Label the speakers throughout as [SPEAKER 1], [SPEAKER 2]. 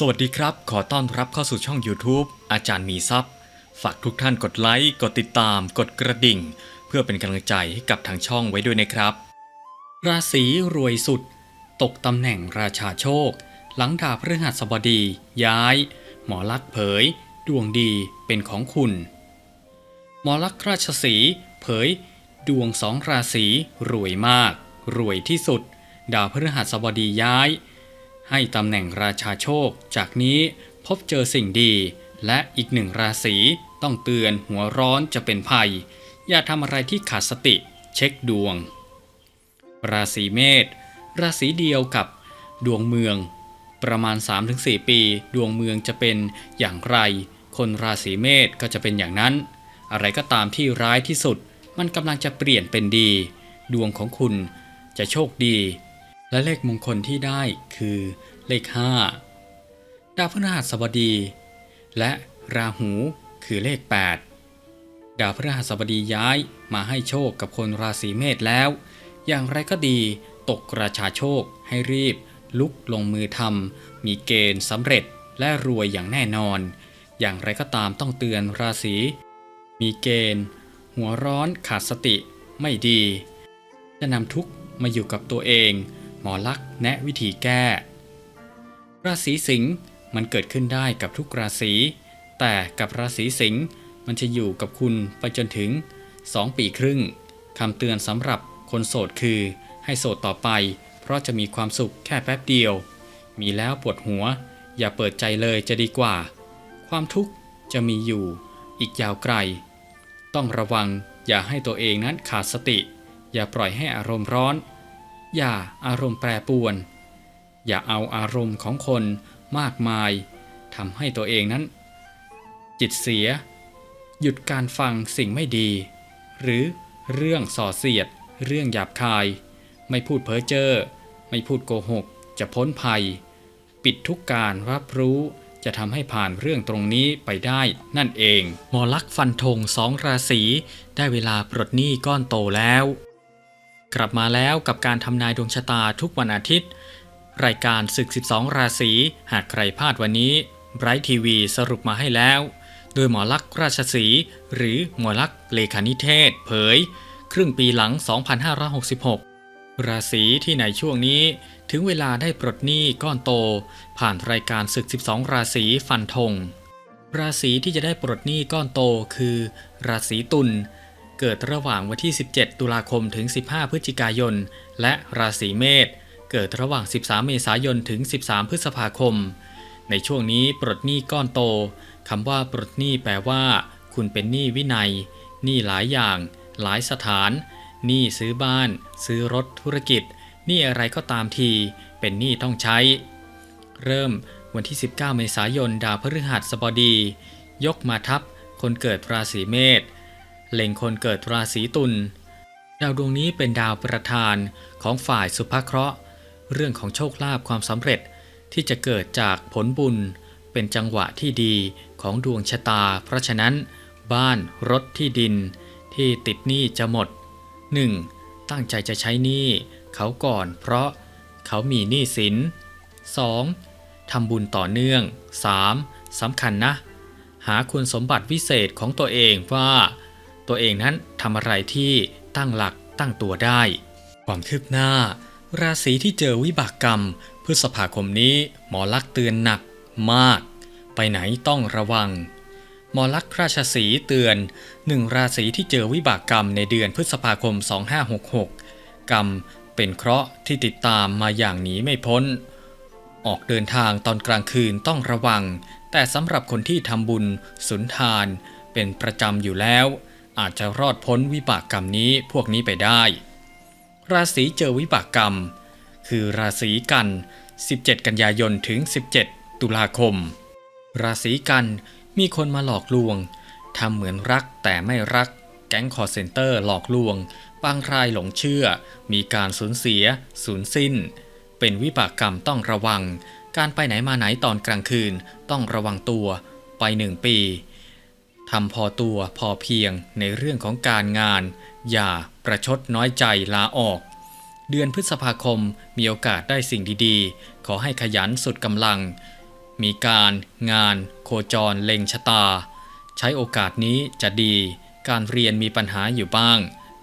[SPEAKER 1] สวัสดีครับ ขอต้อนรับเข้าสู่ช่อง YouTube อาจารย์มีซัพ์ฝากทุกท่านกดไลค์ กดติดตาม กดกระดิ่ง เพื่อเป็นกำลังใจให้กับทางช่องไว้ด้วยนะครับ ราศีรวยสุด ตกตำแหน่งราชาโชค หลังดาวพฤหัสบดี ย้าย หมอลักษ์เผย ดวงดีเป็นของคุณ หมอลักษ์ราชสีเผย ดวงสองราศีรวยมาก รวยที่สุด ดาวพฤหัสบดีย้าย ให้ตำแหน่งราชาโชค จากนี้พบเจอสิ่งดี และอีกหนึ่งราศีต้องเตือนหัวร้อนจะเป็นภัย อย่าทำอะไรที่ขาดสติ เช็คดวง ราศีเมษราศีเดียวกับดวงเมือง ประมาณ 3-4 ปี ดวงเมืองจะเป็นอย่างไร คนราศีเมษก็จะเป็นอย่างนั้น อะไรก็ตามที่ร้ายที่สุด มันกำลังจะเปลี่ยนเป็นดี ดวงของคุณจะโชคดี และเลขมงคลที่ได้คือเลข 5 ดาวพฤหัสบดี และราหูคือเลข 8 ดาวพฤหัสบดีย้ายมาให้โชคกับคนราศีเมษแล้ว อย่างไรก็ดีตกกราชาโชคให้รีบ ลุกลงมือทำมีเกณฑ์สำเร็จและรวยอย่างแน่นอน อย่างไรก็ตามต้องเตือนราศีมีเกณฑ์ หัวร้อนขาดสติไม่ดี จะนำทุกข์มาอยู่กับตัวเอง มอลักษ์แนะวิธีแก้ ราศีสิงห์มันเกิดขึ้นได้กับทุกราศี แต่กับราศีสิงห์มันจะอยู่กับคุณไปจนถึง 2 ปีครึ่งคำเตือนสำหรับคนโสดคือ ให้โสดต่อไป เพราะจะมีความสุขแค่แป๊บเดียว มีแล้วปวดหัว อย่าเปิดใจเลยจะดีกว่า ความทุกข์จะมีอยู่ อีกยาวไกล ต้องระวังอย่าให้ตัวเองนั้นขาดสติ อย่าปล่อยให้อารมณ์ร้อน อย่าอารมณ์แปรปรวน อย่าเอาอารมณ์ของคนมากมายทำให้ตัวเองนั้น จิตเสีย หยุดการฟังสิ่งไม่ดี หรือเรื่องส่อเสียด เรื่องหยาบคาย ไม่พูดเพ้อเจ้อไม่พูดโกหก จะพ้นภัย ปิดทุกการรับรู้จะทำให้ผ่านเรื่องตรงนี้ไปได้นั่นเอง หมอลักษ์ฟันธงสองราศีได้เวลาปลดหนี้ก้อนโตแล้ว กลับมาแล้วกับการทำนายดวงชะตาทุกวันอาทิตย์ รายการศึก 12 ราศีหากใครพลาดวันนี้ไบรท์ทีวีสรุปมาให้แล้ว โดยหมอลักษ์ราชสีหรือหมอลักษ์เลขานิเทศ เผย ครึ่งปีหลัง 2566 ราศีที่ในช่วงนี้ถึงเวลาได้ปลดหนี้ก้อนโต ผ่านรายการศึก 12 ราศีฟันธงราศีที่จะได้ปลดหนี้ก้อนโตคือ ราศีตุล เกิดระหว่างวันที่ 17 ตุลาคมถึง 15 พฤศจิกายน และราศีเมษเกิดระหว่าง 13 เมษายนถึง 13 พฤษภาคม ในช่วงนี้ปลดหนี้ก้อนโตคำว่าปลดหนี้แปลว่า คุณเป็นหนี้วินัยหนี้หลายอย่าง หลายสถานหนี้ซื้อบ้าน ซื้อรถธุรกิจหนี้อะไรก็ตามที เป็นหนี้ต้องใช้ เริ่มวันที่ 19 เมษายนดาวพฤหัสบดี ยกมาทับคนเกิดราศีเมษ เล็งคนเกิดราศีตุลดาวดวงนี้เป็นดาวประธานของฝ่ายสุภเคราะห์ เรื่องของโชคลาภความสำเร็จที่จะเกิดจากผลบุญ เป็นจังหวะที่ดีของดวงชะตา เพราะฉะนั้น บ้านรถที่ดิน ที่ติดหนี้จะหมด 1. ตั้งใจจะใช้หนี้เขาก่อนเพราะเขามีหนี้สิน 2. ทำบุญต่อเนื่อง 3. สำคัญนะ หาคุณสมบัติวิเศษของตัวเองว่า ตัวเองนั้นทำอะไรที่ตั้งหลักตั้งตัวได้ ความคืบหน้า ราศีที่เจอวิบากกรรม พฤษภาคมนี้หมอลักษ์เตือนหนักมาก ไปไหนต้องระวัง หมอลักษ์ราชสีเตือนหนึ่งราศีที่เจอวิบากกรรมในเดือนพฤษภาคม 2566 กรรมเป็นเคราะห์ที่ติดตามมาอย่างหนีไม่พ้น ออกเดินทางตอนกลางคืนต้องระวัง แต่สำหรับคนที่ทำบุญสุนทาน เป็นประจำอยู่แล้ว อาจจะรอดพ้นวิบากกรรมนี้พวกนี้ไปได้ ราศีเจอวิบากกรรม คือราศีกัน 17 กันยายนถึง 17 ตุลาคม ราศีกันมีคนมาหลอกลวงทำเหมือนรักแต่ไม่รัก แก๊งคอร์เซนเตอร์หลอกลวง บางรายหลงเชื่อ มีการสูญเสีย สูญสิ้น เป็นวิบากกรรมต้องระวัง การไปไหนมาไหนตอนกลางคืนต้องระวังตัว ไปหนึ่งปี ทำพอตัวพอเพียงในเรื่องของการงาน อย่าประชดน้อยใจลาออก เดือนพฤษภาคมมีโอกาสได้สิ่งดีๆ ขอให้ขยันสุดกำลัง มีการงาน โคจรเล็งชะตา ใช้โอกาสนี้จะดี การเรียนมีปัญหาอยู่บ้าง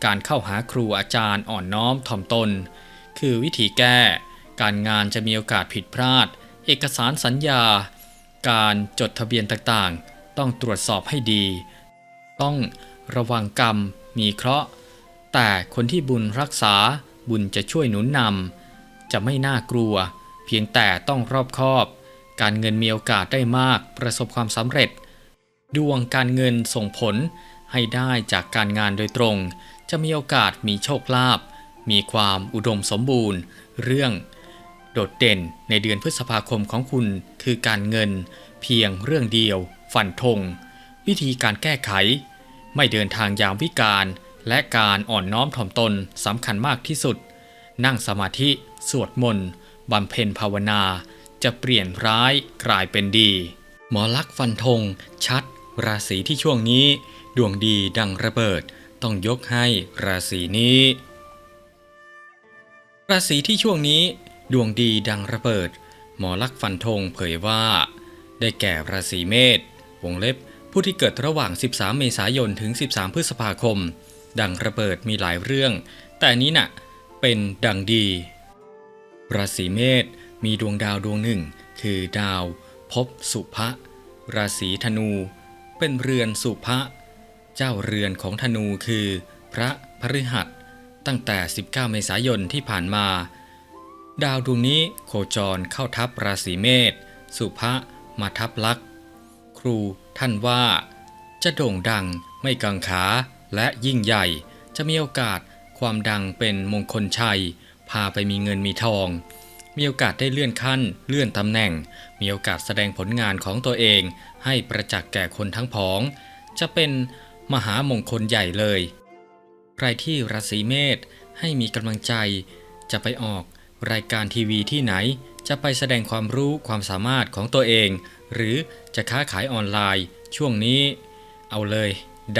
[SPEAKER 1] การเข้าหาครูอาจารย์อ่อนน้อมถ่อมตน คือวิธีแก้ การงานจะมีโอกาสผิดพลาด เอกสารสัญญา การจดทะเบียนต่างๆ ต้องตรวจสอบให้ดี ต้องระวังกรรมมีเคราะห์ แต่คนที่บุญรักษาบุญจะช่วยหนุนนำจะไม่น่ากลัว เพียงแต่ต้องรอบคอบ การเงินมีโอกาสได้มากประสบความสำเร็จ ดวงการเงินส่งผลให้ได้จากการงานโดยตรง จะมีโอกาสมีโชคลาภมีความอุดมสมบูรณ์ เรื่อง โดดเด่นในเดือนพฤษภาคมของคุณคือการเงินเพียงเรื่องเดียว ฟันธงวิธีการแก้ไข ไม่เดินทางยามวิการ และการอ่อนน้อมถ่อมตนสำคัญมากที่สุด นั่งสมาธิสวดมนต์บำเพ็ญภาวนา จะเปลี่ยนร้ายกลายเป็นดี หมอลักษ์ฟันธงชัด ราศีที่ช่วงนี้ ดวงดีดังระเบิด ต้องยกให้ราศีนี้ ราศีที่ช่วงนี้ ดวงดีดังระเบิด หมอลักษ์ฟันธงเผยว่า ได้แก่ราศีเมษ วงเล็บ ผู้ที่เกิดระหว่าง 13 เมษายนถึง 13 พฤษภาคม ดังระเบิดมีหลายเรื่อง แต่นี้น่ะเป็นดังดี ราศีเมษมีดวงดาวดวงหนึ่ง คือดาวภพสุภะราศีธนู เป็นเรือนสุภะเจ้าเรือนของธนูคือ พระพฤหัส ตั้งแต่ 19 เมษายนที่ผ่านมา ดาวดวงนี้โคจรเข้าทับราศีเมษสุภะมาทับลักษ รู ท่านว่า จะโด่งดังไม่กังขาและยิ่งใหญ่ จะมีโอกาสความดังเป็นมงคลชัย พาไปมีเงินมีทอง มีโอกาสได้เลื่อนขั้น เลื่อนตำแหน่ง มีโอกาสแสดงผลงานของตัวเอง ให้ประจักษ์แก่คนทั้งผอง จะเป็นมหามงคลใหญ่เลย ใครที่ราศีเมษให้มีกำลังใจ จะไปออกรายการทีวีที่ไหน จะไปแสดงความรู้ความสามารถของตัวเอง หรือจะค้าขายออนไลน์ ช่วงนี้ เอาเลย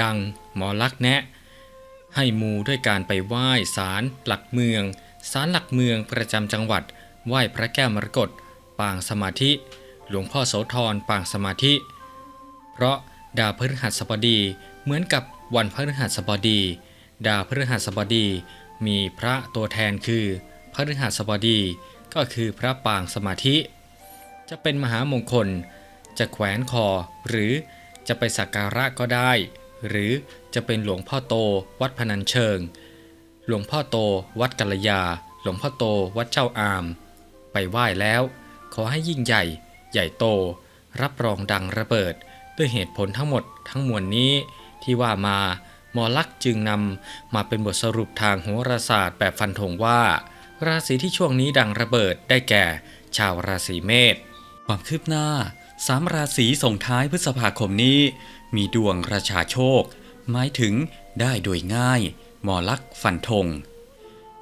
[SPEAKER 1] ดัง หมอลักแนะ ให้มูด้วยการไปไหว้ศาลหลักเมืองศาลหลักเมืองประจำจังหวัด ไหว้พระแก้วมรกตปางสมาธิ หลวงพ่อโสธรปางสมาธิ เพราะดาวพฤหัสบดีเหมือนกับวันพฤหัสบดี ดาวพฤหัสบดี มีพระตัวแทนคือพฤหัสบดีก็คือพระปางสมาธิ จะเป็นมหามงคล จะแขวนคอ หรือจะไปสักการะก็ได้ หรือจะเป็นหลวงพ่อโตวัดพนัญเชิง หลวงพ่อโตวัดกัลยา หลวงพ่อโตวัดเจ้าอาม ไปไหว้แล้ว ขอให้ยิ่งใหญ่ ใหญ่โต รับรองดังระเบิด ด้วยเหตุผลทั้งหมดทั้งมวลนี้ที่ว่ามาหมอลักษ์จึงนำมาเป็นบทสรุปทางโหราศาสตร์แบบฟันธงว่า ราศีที่ช่วงนี้ดังระเบิดได้แก่ ชาวราศีเมษความคืบหน้า สามราศีส่งท้ายพฤษภาคมนี้ มีดวงราชาโชค หมายถึงได้โดยง่าย หมอลักษณ์ฟันธง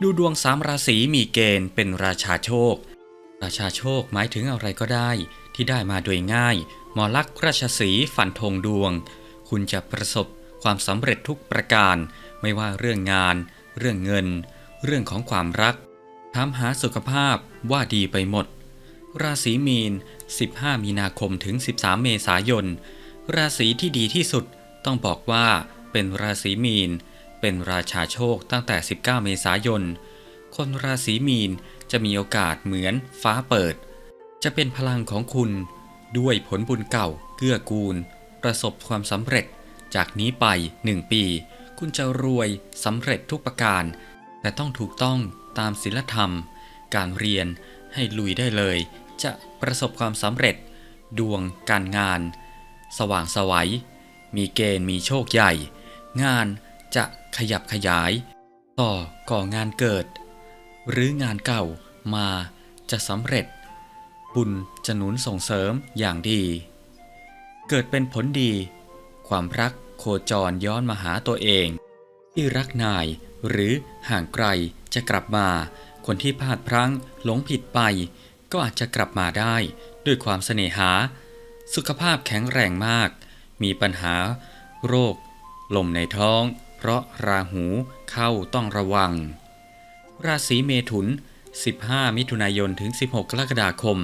[SPEAKER 1] ดูดวงสามราศีมีเกณฑ์เป็นราชาโชค ราชาโชคหมายถึงอะไรก็ได้ ที่ได้มาโดยง่าย หมอลักราชสีห์ฟันธงดวง คุณจะประสบความสำเร็จทุกประการ ไม่ว่าเรื่องงาน เรื่องเงิน เรื่องของความรักถามหาสุขภาพว่าดีไปหมด ราศีมีน 15 มีนาคมถึง 13 เมษายน ราศีที่ดีที่สุดต้องบอกว่าเป็นราศีมีน เป็นราชาโชคตั้งแต่ 19 เมษายน คนราศีมีนจะมีโอกาสเหมือนฟ้าเปิด จะเป็นพลังของคุณ ด้วยผลบุญเก่า เกื้อกูล ประสบความสำเร็จ จากนี้ไป 1 ปี คุณจะรวยสำเร็จทุกประการ แต่ต้องถูกต้องตามศีลธรรม การเรียนให้ลุยได้เลย จะประสบความสำเร็จ ดวงการงาน สว่างสวัย มีเกณฑ์มีโชคใหญ่ งานจะขยับขยาย ต่อก่องานเกิด หรืองานเก่ามาจะสำเร็จ บุญจะหนุนส่งเสริมอย่างดี เกิดเป็นผลดี ความรักโคจรย้อนมาหาตัวเอง ที่รักนายหรือห่างไกลจะกลับมา คนที่พลาดพลั้งหลงผิดไป ก็อาจจะกลับมาได้ด้วยความเสน่หา สุขภาพแข็งแรงมาก มีปัญหา โรค ลมในท้อง เพราะราหูเข้าต้องระวัง ราศีเมถุน 15 มิถุนายนถึง 16 กรกฎาคม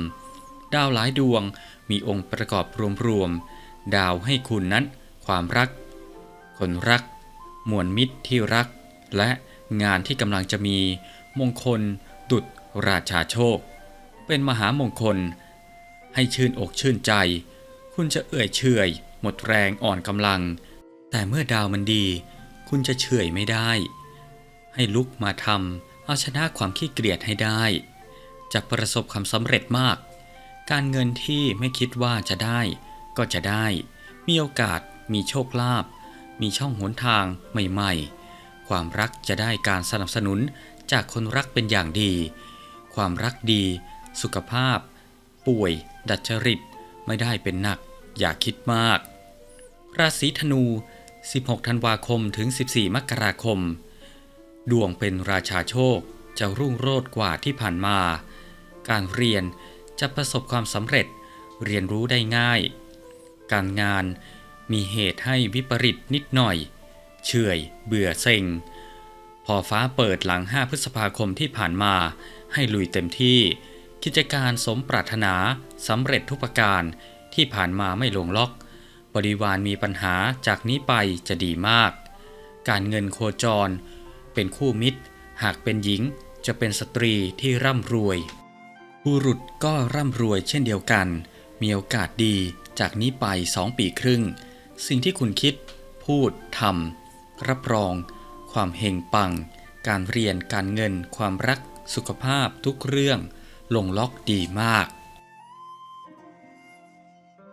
[SPEAKER 1] ดาวหลายดวงมีองค์ประกอบรวมๆ ดาวให้คุณนั้น ความรัก คนรัก มวลมิตรที่รัก และงานที่กำลังจะมี มงคล ดุจราชาโชค เป็นมหามงคล ให้ชื่นอกชื่นใจ คุณจะเอื่อยเฉยหมดแรงอ่อนกำลัง แต่เมื่อดาวมันดี คุณจะเฉยไม่ได้ ให้ลุกมาทำเอาชนะความขี้เกียจให้ได้ จะประสบความสำเร็จมาก การเงินที่ไม่คิดว่าจะได้ ก็จะได้ มีโอกาสมีโชคลาภมีช่องหนทางใหม่ ๆ ความรักจะได้การสนับสนุนจากคนรักเป็นอย่างดี ความรักดี สุขภาพ ป่วย ดัดจริต ไม่ได้เป็นหนัก อย่าคิดมาก ราศีธนู 16 ธันวาคมถึง 14 มกราคม ดวงเป็นราชาโชค จะรุ่งโรจน์กว่าที่ผ่านมา การเรียนจะประสบความสำเร็จ เรียนรู้ได้ง่าย การงานมีเหตุให้วิปริตนิดหน่อย เฉื่อยเบื่อเซ็ง พอฟ้าเปิดหลัง 5 พฤษภาคมที่ผ่านมาให้ลุยเต็มที่ กิจการสมปรารถนาสำเร็จทุกประการที่ผ่านมาไม่ลงล็อก บริวารมีปัญหาจากนี้ไปจะดีมาก การเงินโคจร เป็นคู่มิตร หากเป็นหญิงจะเป็นสตรีที่ร่ำรวย บุรุษก็ร่ำรวยเช่นเดียวกัน มีโอกาสดีจากนี้ไปสองปีครึ่ง สิ่งที่คุณคิด พูดทำรับรอง ความเฮงปัง การเรียนการเงิน ความรัก สุขภาพทุกเรื่อง ลงล็อกดีมาก